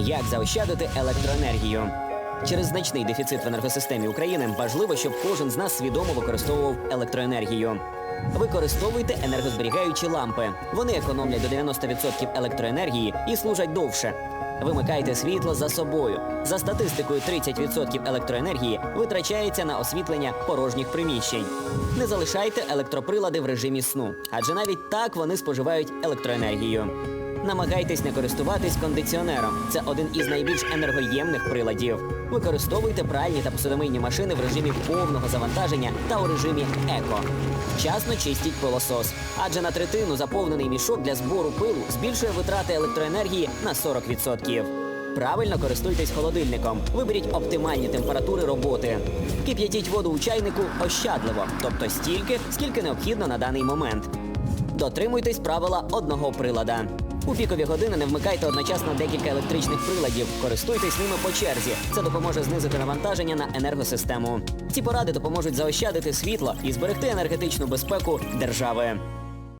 Як заощадити електроенергію? Через значний дефіцит в енергосистемі України важливо, щоб кожен з нас свідомо використовував електроенергію. Використовуйте енергозберігаючі лампи. Вони економлять до 90% електроенергії і служать довше. Вимикайте світло за собою. За статистикою, 30% електроенергії витрачається на освітлення порожніх приміщень. Не залишайте електроприлади в режимі сну, адже навіть так вони споживають електроенергію. Намагайтесь не користуватись кондиціонером. Це один із найбільш енергоємних приладів. Використовуйте пральні та посудомийні машини в режимі повного завантаження та у режимі еко. Вчасно чистіть пилосос, адже на третину заповнений мішок для збору пилу збільшує витрати електроенергії на 40%. Правильно користуйтесь холодильником. Виберіть оптимальні температури роботи. Кип'ятіть воду у чайнику ощадливо, тобто стільки, скільки необхідно на даний момент. Дотримуйтесь правила одного прилада. У пікові години не вмикайте одночасно декілька електричних приладів. Користуйтесь ними по черзі. Це допоможе знизити навантаження на енергосистему. Ці поради допоможуть заощадити світло і зберегти енергетичну безпеку держави.